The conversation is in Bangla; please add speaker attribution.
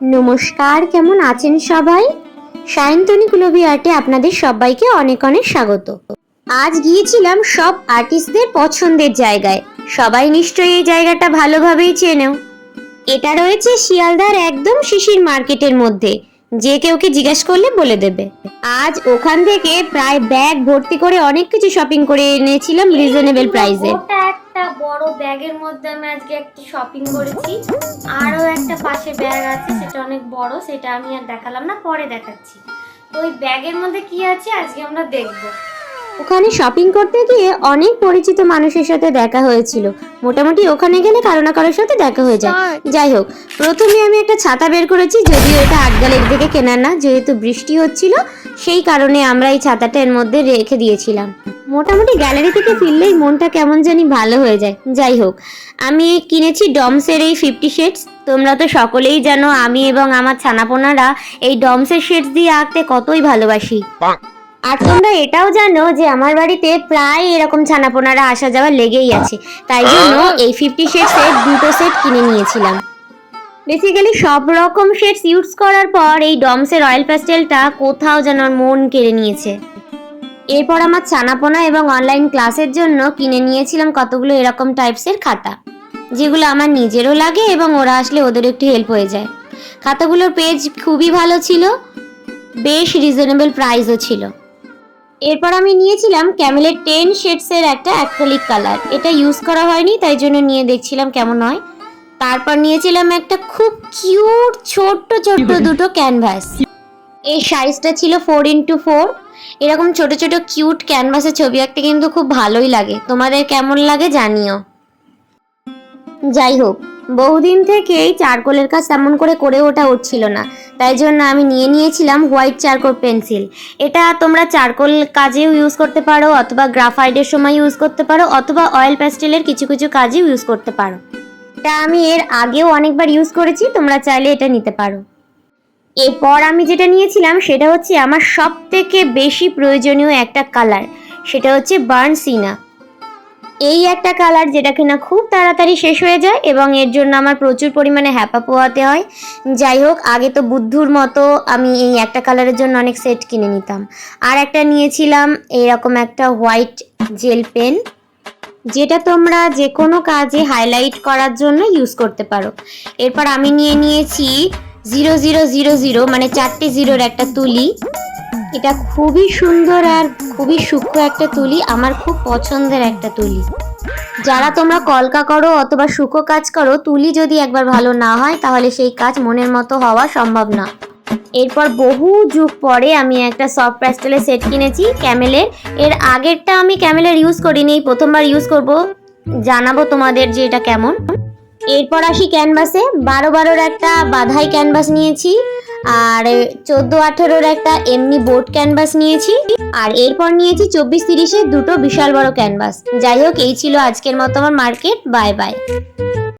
Speaker 1: নমস্কার, কেমন আছেন সবাই? সায়ন্তনী কুলবি আর্টে আপনাদের সবাইকে অনেক অনেক স্বাগত। আজ গিয়েছিলাম সব আর্টিস্টদের পছন্দের জায়গায়। সবাই নিশ্চয়ই এই জায়গাটা ভালোভাবেই চেনেও এটা রয়েছে শিয়ালদার একদম শিশির মার্কেটের মধ্যে। যে কেউকে জিজ্ঞেস করলে বলে দেবে। আজ ওখান থেকে প্রায় ব্যাগ ভর্তি করে অনেক কিছু শপিং করে এনেছিলাম রিজনেবল প্রাইসে
Speaker 2: বড় ব্যাগের মধ্যে আমি আজকে একটি শপিং করেছি। আরও একটা পাশে ব্যাগ আছে সেটা অনেক বড় সেটা আমি আর দেখালাম না পরে দেখাচ্ছি। তো ওই ব্যাগের মধ্যে কি আছে আজকে আমরা দেখব।
Speaker 1: ওখানে শপিং করতে গিয়ে অনেক পরিচিত মানুষের সাথে দেখা হয়েছিল। মোটামুটি ওখানে গেলে কারও না কারোর সাথে দেখা হয়ে যায়। যাই হোক প্রথমে আমি একটা ছাতা বের করেছি যদিও এটা আটগালের দিকে কেনার না যেহেতু বৃষ্টি হচ্ছিল সেই কারণে আমরা এই ছাতাটা এর মধ্যে রেখে দিয়েছিলাম। মোটামুটি গ্যালারি থেকে ফিরলেই মনটা কেমন জানি ভালো হয়ে যায়। যাই হোক আমি কিনেছি ডমসের এই ফিফটি শেডস তোমরা তো সকলেই জানো আমি এবং আমার ছানাপোনারা এই ডমসের শেডস দিয়ে আঁকতে কতই ভালোবাসি। আর তোমরা এটাও জানো যে আমার বাড়িতে প্রায় এরকম ছানাপোনারা আসা যাওয়া লেগেই আছে। তাই জন্য এই ফিফটি শেডসের দুটো সেট কিনে নিয়েছিলাম। বেসিক্যালি সব রকম শেডস ইউজ করার পর এই ডমসের অয়েল প্যাস্টেলটা কোথাও যেন মন কেড়ে নিয়েছে। এরপর আমার ছানাপোনা এবং অনলাইন ক্লাসের জন্য কিনে নিয়েছিলাম কতগুলো এরকম টাইপসের খাতা যেগুলো আমার নিজেরও লাগে এবং ওরা আসলে ওদের একটু হেল্প হয়ে যায়। খাতাগুলোর পেজ খুবই ভালো ছিল বেশ রিজনেবল প্রাইসও ছিল। এরপর আমি নিয়েছিলাম ক্যামেলের টেন শেডসের একটা অ্যাক্রিলিক কালার এটা ইউজ করা হয়নি তাই জন্য নিয়ে দেখছিলাম কেমন হয়। তারপর নিয়েছিলাম একটা খুব কিউট ছোট্ট ছোট্ট দুটো ক্যানভাস এই সাইজটা ছিল ফোর ইন্টু ফোর এরকম ছোট ছোট কিউট ক্যানভাসে ছবি আঁকতে কিন্তু খুব ভালোই লাগে। তোমাদের কেমন লাগে জানিও। যাই হোক বহুদিন থেকেই চারকোলের কাজ তেমন করে করে ওঠা উঠছিল না। তাই জন্য আমি নিয়ে নিয়েছিলাম হোয়াইট চারকোল পেন্সিল এটা তোমরা চারকোল কাজেও ইউজ করতে পারো, অথবা গ্রাফাইডের সময় ইউজ করতে পারো, অথবা অয়েল প্যাস্টেলের কিছু কিছু কাজেও ইউজ করতে পারো। এটা আমি এর আগেও অনেকবার ইউজ করেছি, তোমরা চাইলে এটা নিতে পারো। এরপর আমি যেটা নিয়েছিলাম সেটা হচ্ছে আমার সব থেকে বেশি প্রয়োজনীয় একটা কালার, সেটা হচ্ছে বার্ন সিনা। এই একটা কালার যেটা কিনা খুব তাড়াতাড়ি শেষ হয়ে যায় এবং এর জন্য আমার প্রচুর পরিমাণে হ্যাপা পোয়াতে হয়। যাই হোক, আগে তো বুদ্ধুর মতো আমি এই একটা কালারের জন্য অনেক সেট কিনে নিতাম। আর একটা নিয়েছিলাম এরকম একটা হোয়াইট জেল পেন, যেটা তোমরা যে কোনো কাজে হাইলাইট করার জন্য ইউজ করতে পারো। এরপর আমি নিয়ে নিয়েছি জিরো জিরো জিরো জিরো মানে চারটে জিরোর একটা তুলি। এটা খুবই সুন্দর আর খুবই সূক্ষ্ম একটা তুলি, আমার খুব পছন্দের একটা তুলি। যারা তোমরা কলকা করো অথবা শুকো কাজ করো, তুলি যদি একবার ভালো না হয়, তাহলে সেই কাজ মনের মতো হওয়া সম্ভব না। এরপর বহু যুগ পরে আমি একটা সফট প্যাস্টেলের সেট কিনেছি, ক্যামেলের। এর আগেরটা আমি ক্যামেলের ইউজ করিনি, প্রথমবার ইউজ করব। জানাব তোমাদের যে এটা কেমন। এরপর আসি ক্যানভাসে। বারো বারোর একটা বাধাই ক্যানভাস নিয়েছি, আর চোদ্দ আঠেরোর একটা এমনি বোর্ড ক্যানভাস নিয়েছি, আর এরপর নিয়েছি চব্বিশ তিরিশের দুটো বিশাল বড় ক্যানভাস। যাই হোক, এই ছিল আজকের মতো আমার মার্কেট। Bye bye.